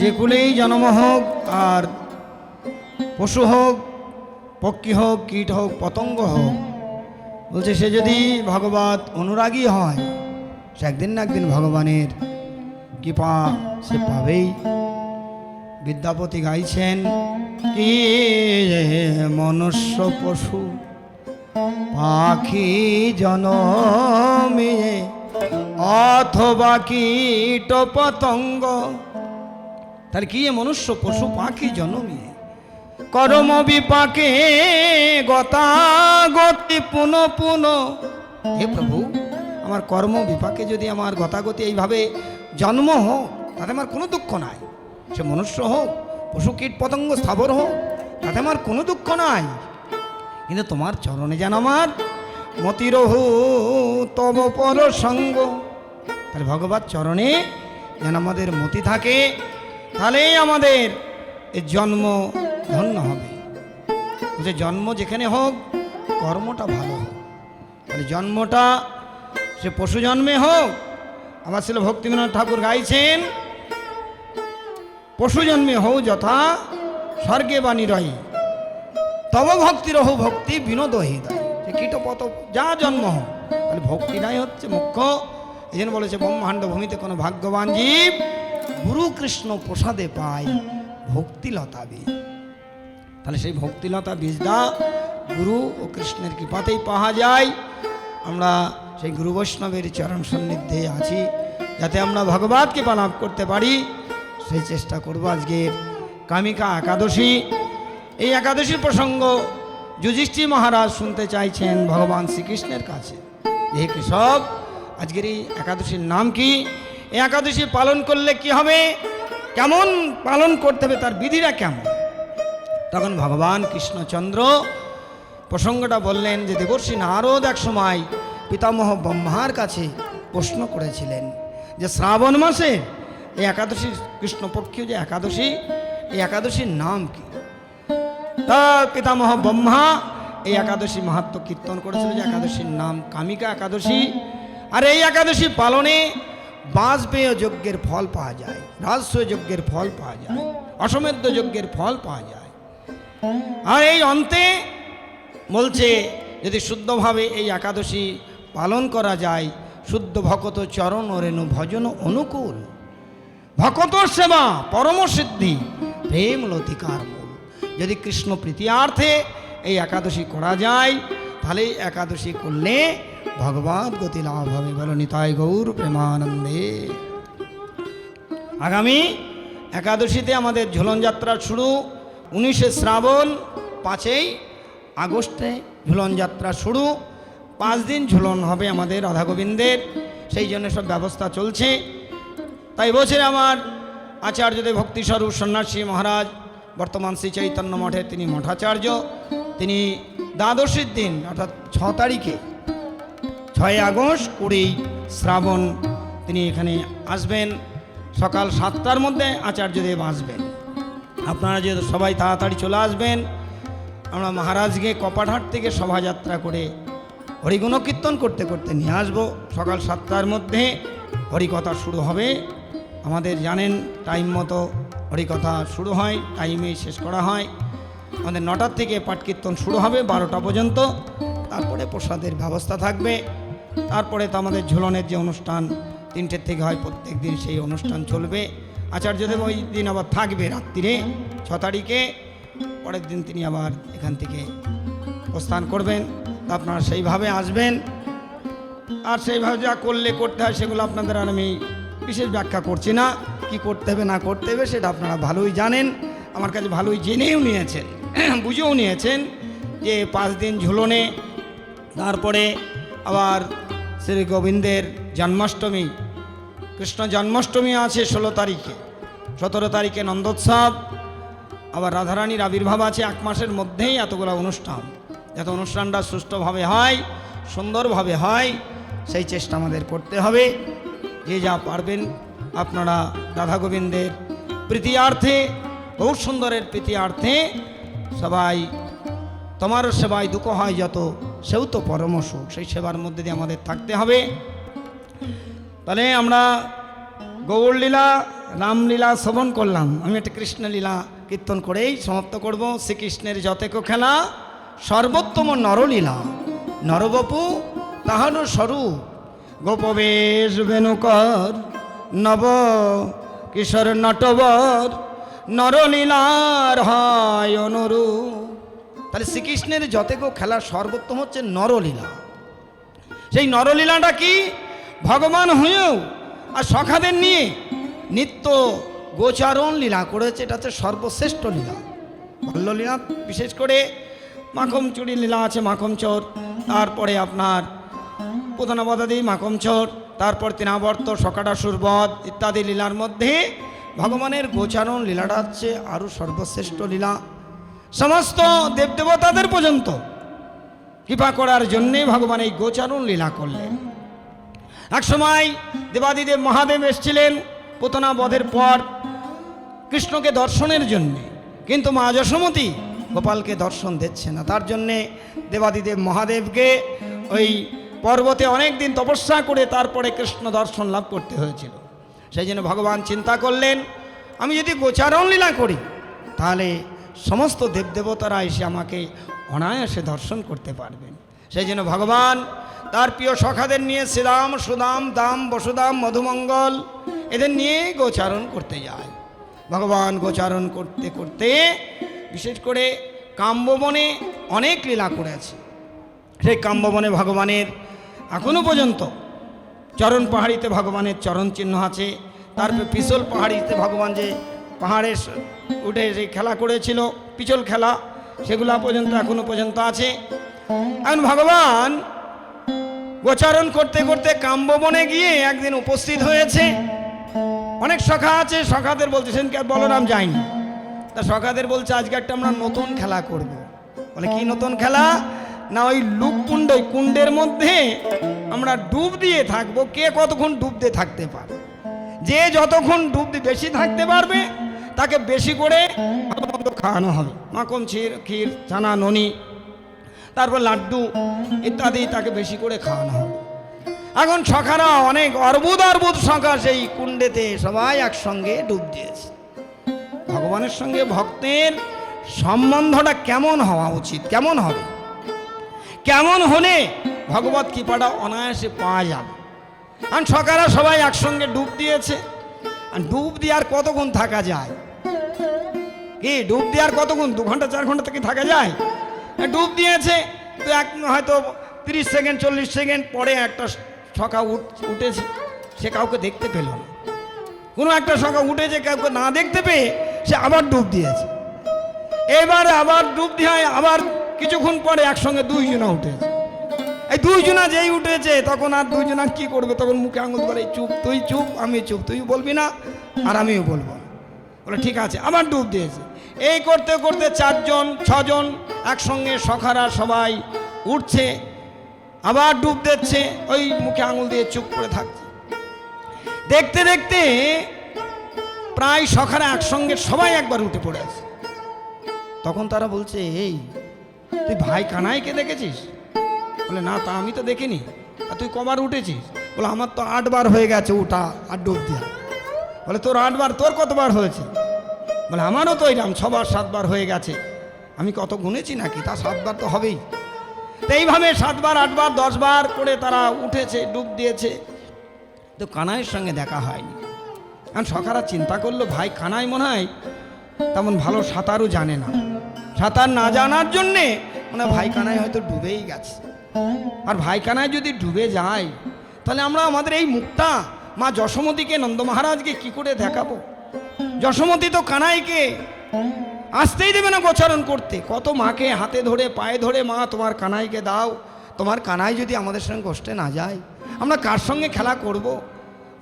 যে কুলেই জন্ম হোক, আর পশু হোক, পক্ষী হোক, কীট হোক, পতঙ্গ হোক, বলছে সে যদি ভগবত অনুরাগী হয়, সে একদিন না একদিন ভগবানের কৃপা সে পাবেই। বিদ্যাপতি গাইছেন, কি মনুষ্য পশু, পাখি জনমিয়ে অথবা কীট পতঙ্গ তাহলে কি মনুষ্য পশু পাখি জনমিয়ে কর্ম বিপাকে গতাগতি পুন পুন। হে প্রভু আমার কর্ম বিপাকে যদি আমার গতাগতি এইভাবে জন্ম হোক তাতে আমার কোনো দুঃখ নাই। সে মনুষ্য হোক পশু কীট পতঙ্গ স্থাবর হোক তাতে আমার কোনো দুঃখ নাই। কিন্তু তোমার চরণে যেন আমার মতিরহু তব পর সঙ্গ তাহলে ভগবত চরণে যেন আমাদের মতি থাকে তাহলেই আমাদের জন্ম ধন্য হবে। যে জন্ম যেখানে হোক, কর্মটা ভালো হোক। তাহলে জন্মটা সে পশু জন্মে হোক, আমার ছিল ভক্তিবিনোদ ঠাকুর গাইছেন, পশু জন্মে হোক যথা, স্বর্গে বাণী রহি তব ভক্তি রহু ভক্তি বিনোদ হৃদয় যে কীটপত, যা জন্ম হোক, তাহলে ভক্তিটাই হচ্ছে মুখ্য। এই জন্য বলেছে ব্রহ্মাণ্ড ভূমিতে কোনো ভাগ্যবান জীব গুরু কৃষ্ণ প্রসাদে পায় ভক্তিলতা বীজ। তাহলে সেই ভক্তিলতা বীজটা গুরু ও কৃষ্ণের কৃপাতেই পাওয়া যায়। আমরা সেই গুরু বৈষ্ণবের চরণ সন্নিধ্যে আছি, যাতে আমরা ভগবানকে লাভ করতে পারি। সেই চেষ্টা করব আজকের কামিকা একাদশী। এই একাদশীর প্রসঙ্গ যুধিষ্ঠি মহারাজ শুনতে চাইছেন ভগবান শ্রীকৃষ্ণের কাছে। হে কেশব আজকের এই একাদশীর নাম কি? একাদশী পালন করলে কি হবে? কেমন পালন করতে হবে তার বিধিটা কেমন? তখন ভগবান কৃষ্ণচন্দ্র প্রসঙ্গটা বললেন যে দেবর্ষী নারদ এক সময় পিতামহ ব্রহ্মার কাছে প্রশ্ন করেছিলেন যে শ্রাবণ মাসে এই একাদশী কৃষ্ণপক্ষীয় যে একাদশী, এই একাদশীর নাম কি? তা পিতামহ ব্রহ্মা এই একাদশী মাহাত্ম কীর্তন করেছিল যে একাদশীর নাম কামিকা একাদশী। আর এই একাদশী পালনে বাজপেয় যজ্ঞের ফল পাওয়া যায় রাজস্ব যজ্ঞের ফল পাওয়া যায় অশ্বমেধ যজ্ঞের ফল পাওয়া যায়। আর এই অন্তে বলছে, যদি শুদ্ধভাবে এই একাদশী পালন করা যায়, শুদ্ধ ভকত চরণ রেণু ভজন অনুকূল। ভকত সেবা, পরম সিদ্ধি, প্রেম লতিকার মূল। যদি কৃষ্ণ প্রীতিয়ার্থে এই একাদশী করা যায়, তাহলে একাদশী করলে ভগবত গতি লাভ হবে বলো, নিতাই গৌর প্রেমানন্দে। আগামী একাদশীতে আমাদের ঝুলন যাত্রা শুরু। উনিশে শ্রাবণ, পাঁচই আগস্টে ঝুলন যাত্রা শুরু। পাঁচ দিন ঝুলন হবে আমাদের রাধা গোবিন্দের, সেই জন্য সব ব্যবস্থা চলছে। তাই বছরে আমার আচার্যদেব ভক্তিস্বরূপ সন্ন্যাসী মহারাজ, বর্তমান শ্রী চৈতন্য মঠে তিনি মঠাচার্য, তিনি দ্বাদশীর দিন, অর্থাৎ ছ তারিখে ছয় আগস্ট কুড়ি শ্রাবণ তিনি এখানে আসবেন। সকাল সাতটার মধ্যে আচার্যদেব আসবেন। আপনারা যে সবাই তাড়াতাড়ি চলে আসবেন, আমরা মহারাজকে কপাটহাট থেকে শোভাযাত্রা করে হরিগুণ কীর্তন করতে করতে নিয়ে আসব। সকাল সাতটার মধ্যে হরিকথা শুরু হবে। আমাদের জানেন টাইম মতো হরিকথা শুরু হয়, টাইমে শেষ করা হয়। আমাদের নটার থেকে পাঠ কীর্তন শুরু হবে, বারোটা পর্যন্ত। তারপরে প্রসাদের ব্যবস্থা থাকবে। তারপরে তো আমাদের ঝুলনের যে অনুষ্ঠান, তিনটের থেকে হয় প্রত্যেক দিন সেই অনুষ্ঠান চলবে। আচার্যদেব ওই দিন আবার থাকবে রাত্রিরে, ছ তারিখে। পরের দিন তিনি আবার এখান থেকে প্রস্থান করবেন। আপনারা সেইভাবে আসবেন। আর সেইভাবে যা করলে করতে হয় সেগুলো আপনাদের আর আমি বিশেষ ব্যাখ্যা করছি না। কি করতে হবে, না করতে হবে সেটা আপনারা ভালোই জানেন। আমার কাছে ভালোই জেনেও নিয়েছেন, বুঝেও নিয়েছেন যে পাঁচ দিন ঝুলনে, তারপরে আবার শ্রী গোবিন্দের জন্মাষ্টমী। কৃষ্ণ জন্মাষ্টমী আছে ষোলো তারিখে। সতেরো তারিখে নন্দোৎসব। আবার রাধারানীর আবির্ভাব আছে এক মাসের মধ্যেই এতগুলো অনুষ্ঠান। যাতে অনুষ্ঠানটা সুষ্ঠুভাবে হয়, সুন্দরভাবে হয়, সেই চেষ্টা আমাদের করতে হবে। যে যা পারবেন আপনারা রাধা গোবিন্দের প্রীতিয়ার্থে, বহু সুন্দরের প্রীতিয়ার্থে সবাই, তোমারও সেবায় দুঃখ হয় যত সেও তো পরম সুখ, সেই সেবার মধ্যে দিয়ে আমাদের থাকতে হবে। তাহলে আমরা গৌরলীলা, রামলীলা শ্রবণ করলাম। আমি একটা কৃষ্ণলীলা কীর্তন করেই সমাপ্ত করব। শ্রীকৃষ্ণের যতেক খেলা, সর্বোত্তম নরলীলা। নরবপু তাহারও স্বরূপ। গোপবেশ বেনুকর নব কিশোর নটবর, নরলীলার হয় অনুরূপ। তাহলে শ্রীকৃষ্ণের যতেক খেলার সর্বোত্তম হচ্ছে নরলীলা। সেই নরলীলাটা কি? ভগবান হয়েও আর সখাদের নিয়ে নিত্য গোচারণ লীলা করেছে, এটা হচ্ছে সর্বশ্রেষ্ঠ লীলা। বাল্যলীলা বিশেষ করে মাখম চুরি লীলা আছে, মাখম চোর। তারপরে আপনার প্রধানবদাদি মাখম চোর, তারপর তৃণাবর্ত সকাটাসুর বধ ইত্যাদি লীলার মধ্যে ভগবানের গোচারণ লীলাটা হচ্ছে আরও সর্বশ্রেষ্ঠ লীলা। সমস্ত দেবদেবতাদের পর্যন্ত কৃপা করার জন্যে ভগবান এই গোচারণ লীলা করলেন। এক সময় দেবাদিদেব মহাদেব এসেছিলেন পুতনা বধের পর কৃষ্ণকে দর্শনের জন্যে। কিন্তু মা যশোমতী গোপালকে দর্শন দিচ্ছে না। তার জন্যে দেবাদিদেব মহাদেবকে ওই পর্বতে অনেক দিন তপস্যা করে তারপরে কৃষ্ণ দর্শন লাভ করতে হয়েছিল। সেই জন্য ভগবান চিন্তা করলেন, আমি যদি গোচারণ লীলা করি, তাহলে সমস্ত দেবদেবতারা এসে আমাকে অনায়াসে দর্শন করতে পারবেন। সেই জন্য ভগবান, তার প্রিয় সখাদের নিয়ে শ্রীরাম, সুদাম, দাম, বসুদাম, মধুমঙ্গল, এদের নিয়ে গোচারণ করতে যায়। ভগবান গোচারণ করতে করতে বিশেষ করে কাম্যবনে অনেক লীলা করেছে সেই কাম্যবনে ভগবানের এখনও পর্যন্ত চরণ পাহাড়িতে ভগবানের চরণ চিহ্ন আছে। তারপর পিছল পাহাড়িতে ভগবান যে পাহাড়ে উঠে যে খেলা করেছিল পিছল খেলা, সেগুলা পর্যন্ত এখনও পর্যন্ত আছে। এখন ভগবান গোচারণ করতে করতে কাম্যবনে গিয়ে একদিন উপস্থিত হয়েছে। অনেক সখা আছে, সখাদের বলতেছেন কে বলরাম যায়নি। তা সখাদের বলছে, আজকে একটা আমরা নতুন খেলা করব। বলে, কি নতুন খেলা? না, ওই লুক কুণ্ড ওই কুণ্ডের মধ্যে আমরা ডুব দিয়ে থাকব। কে কতক্ষণ ডুব দিয়ে থাকতে পারে? যে যতক্ষণ ডুব দিয়ে বেশি থাকতে পারবে তাকে বেশি করে খাওয়ানো হবে। মাখন, ক্ষীর ক্ষীর, ছানা, ননি, তারপর লাড্ডু ইত্যাদি তাকে বেশি করে খাওয়ানো হবে। এখন সখারা অনেক অর্বুদ অর্বুদ সখা সেই কুণ্ডেতে সবাই একসঙ্গে ডুব দিয়েছে। ভগবানের সঙ্গে ভক্তের সম্বন্ধটা কেমন হওয়া উচিত? কেমন হবে? কেমন হলে ভগবত কৃপাটা অনায়াসে পাওয়া যাবে? আর সকারা সবাই একসঙ্গে ডুব দিয়েছে। আর ডুব দিয়ে আর কতক্ষণ থাকা যায়? কি, ডুব দিয়ে আর কতক্ষণ? দু ঘণ্টা, চার ঘণ্টা থেকে থাকা যায়? ডুব দিয়েছে। তো এক হয়তো তিরিশ সেকেন্ড, চল্লিশ সেকেন্ড পরে একটা উঠ- উঠেছে। সে কাউকে দেখতে পেল না। কোনো একটা সখা উঠেছে, কাউকে না দেখতে পেয়ে সে আবার ডুব দিয়েছে। এবার আবার ডুব দিয়ে আবার কিছুক্ষণ পরে একসঙ্গে দুইজনা উঠেছে। এই দুইজনা যেই উঠেছে, তখন আর দুইজনা কি করবে? তখন মুখে আঙুল করে চুপ, তুই চুপ, আমি চুপ, তুই বলবি না, আর আমিও বলব। বলে, ঠিক আছে। আবার ডুব দিয়েছে। এই করতে করতে চারজন, ছজন একসঙ্গে সখারা সবাই উঠছে, আবার ডুব দিচ্ছে, ওই মুখে আঙুল দিয়ে চুপ করে থাকছে। দেখতে দেখতে প্রায় সখারা একসঙ্গে সবাই একবার উঠে পড়ে আছে। তখন তারা বলছে, এই, তুই ভাই কানাইকে দেখেছিস? বলে, না, তা আমি তো দেখিনি। আর তুই কবার উঠেছিস? বলে, আমার তো আটবার হয়ে গেছে উঠা আর ডুব দিয়া বলে, তোর আটবার, তোর কতবার হয়েছে? বলে, আমারও তো এরাম ছবার সাতবার হয়ে গেছে। আমি কত গুনেছি নাকি? তা সাতবার তো হবেই। তো এইভাবে সাতবার, আটবার, দশবার করে তারা উঠেছে, ডুব দিয়েছে। তো কানাইয়ের সঙ্গে দেখা হয়নি। কারণ সকারা চিন্তা করল, ভাই, কানাই মনে হয় তেমন ভালো সাঁতারও জানে না। সাঁতার না জানার জন্যে মানে ভাই কানাই হয়তো ডুবেই গেছে। আর ভাই কানাই যদি ডুবে যায়, তাহলে আমরা আমাদের এই মুখটা মা যশোমতীকে নন্দ মহারাজকে কি করে দেখাবো? যশোমতী তো কানাইকে আসতেই দেবে না গোচারণ করতে। কত মাকে হাতে ধরে, পায়ে ধরে, মা, তোমার কানাইকে দাও। তোমার কানাই যদি আমাদের সঙ্গে গোষ্ঠে না যায়, আমরা কার সঙ্গে খেলা করব?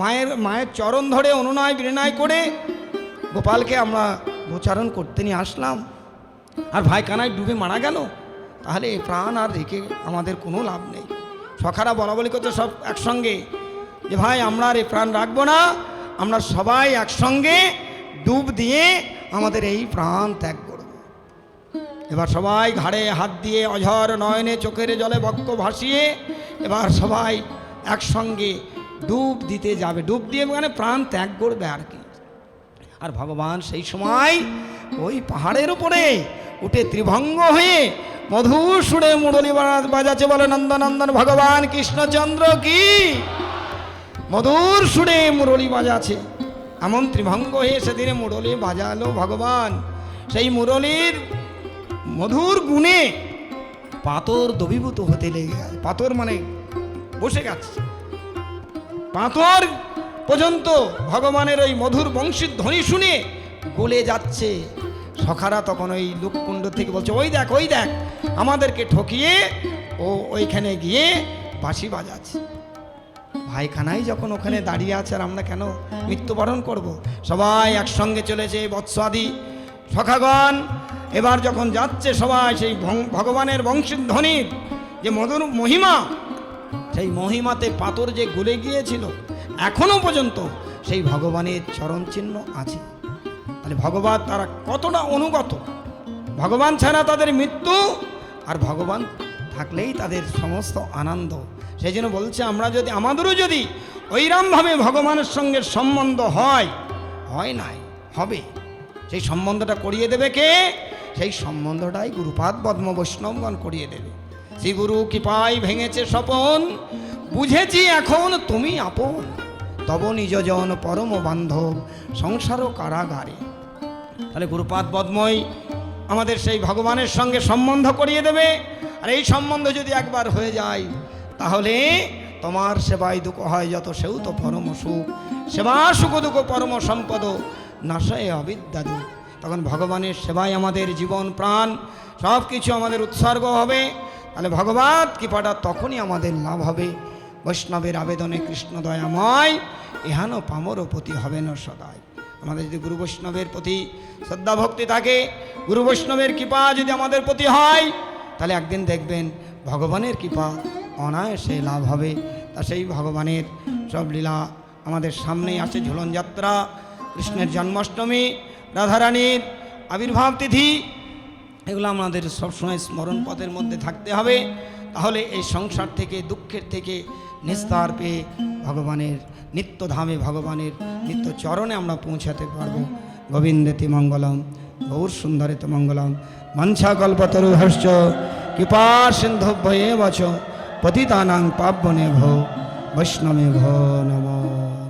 মায়ের মায়ের চরণ ধরে, অনুনয়, বিনয় করে গোপালকে আমরা গোচারণ করতে নিয়ে আসলাম। আর ভাই কানাই ডুবে মারা গেল। তাহলে প্রাণ আর রেখে আমাদের কোনো লাভ নেই। সখারা বলা বলি করতে সব একসঙ্গে যে, ভাই, আমরা আর এ প্রাণ রাখব না। আমরা সবাই একসঙ্গে ডুব দিয়ে আমাদের এই প্রাণ ত্যাগ করবে। এবার সবাই ঘাড়ে হাত দিয়ে অঝর নয়নে চোখের জলে বক্ষ ভাসিয়ে এবার সবাই একসঙ্গে ডুব দিতে যাবে। ডুব দিয়ে মানে প্রাণ ত্যাগ করবে আর কি। আর ভগবান সেই সময় ওই পাহাড়ের উপরে উঠে ত্রিভঙ্গ হয়ে মধুর সুরে মুরলী বাজাচ্ছে বলে, নন্দনন্দন, ভগবান কৃষ্ণচন্দ্র কি? মধুর সুরে মুরলী বাজাচ্ছে। এমন ত্রিভঙ্গ হয়ে সেদিনে মুরলী বাজালো ভগবান। সেই মুরলীর মধুর গুণে পাথর দবিভূত হতে লেগে গেছে। পাথর মানে বসে গেছে। পাথর পর্যন্ত ভগবানের ওই মধুর বংশীর ধ্বনি শুনে গলে যাচ্ছে। সখারা তখন ওই লোককুণ্ড থেকে বলছে, ওই দেখ ওই দেখ, আমাদেরকে ঠকিয়ে ও ওইখানে গিয়ে বাঁশি বাজাচ্ছে। ভাইখানাই যখন ওখানে দাঁড়িয়ে আছে আর আমরা কেন? মৃত্যুবরণ করব। সবাই একসঙ্গে চলেছে বৎসাদি সখাগণ। এবার যখন যাচ্ছে সবাই সেই ভগবানের বংশীর ধ্বনির যে মধুর মহিমা, সেই মহিমাতে পাথর যে গলে গিয়েছিল, এখনও পর্যন্ত সেই ভগবানের চরণ চিহ্ন আছে। তাহলে ভগবান তারা কতটা অনুগত? ভগবান ছাড়া তাদের মৃত্যু আর ভগবান থাকলেই তাদের সমস্ত আনন্দ সেই জন্য বলছে, আমরা যদি, আমাদেরও যদি ওইরমভাবে ভগবানের সঙ্গে সম্বন্ধ হয় হয় নাই, হবে। সেই সম্বন্ধটা করিয়ে দেবে কে? সেই সম্বন্ধটাই গুরুপাদ পদ্ম বৈষ্ণবগণ করিয়ে দেবে। শ্রী গুরু কৃপায় ভেঙেছে স্বপন, বুঝেছি এখন তুমি আপন। তব নিজজন পরম বান্ধব সংসার কারাগারে। তাহলে গুরুপাদ পদ্মই আমাদের সেই ভগবানের সঙ্গে সম্বন্ধ করিয়ে দেবে। আর এই সম্বন্ধ যদি একবার হয়ে যায় তাহলে তোমার সেবায় দুঃখ হয় যত সেও তো পরম সুখ। সেবা সুখ, দুঃখ, পরম সম্পদ, নাশায় অবিদ্যা অবিদ্যাদু। তখন ভগবানের সেবায় আমাদের জীবন, প্রাণ সব কিছু আমাদের উৎসর্গ হবে। তাহলে ভগবত কৃপাটা তখনই আমাদের লাভ হবে। বৈষ্ণবের আবেদনে কৃষ্ণ দয়াময় ইহানো পামরও প্রতি হবে না সদায় আমাদের যদি গুরু বৈষ্ণবের প্রতি শ্রদ্ধা, ভক্তি থাকে, গুরু বৈষ্ণবের কৃপা যদি আমাদের প্রতি হয়, তাহলে একদিন দেখবেন ভগবানের কৃপা অনায়াসে লাভ হবে। তা সেই ভগবানের সব লীলা আমাদের সামনেই আছে ঝুলন যাত্রা, কৃষ্ণের জন্মাষ্টমী, রাধারানীর আবির্ভাব তিথি, এগুলো আমাদের সবসময় স্মরণ পথের মধ্যে থাকতে হবে। তাহলে এই সংসার থেকে, দুঃখের থেকে নিস্তার পেয়ে ভগবানের নিত্য ধামে ভগবানের নিত্য চরণে আমরা পৌঁছাতে পারব। গোবিন্দেতি মঙ্গলম, গৌর সুন্দরিত মঙ্গলম। মঞ্ছা কল্পতরু হর্ষ কৃপা সিন্ধভ্যে বচ। पतितानां पावने भव वैष्णवे भव नमः।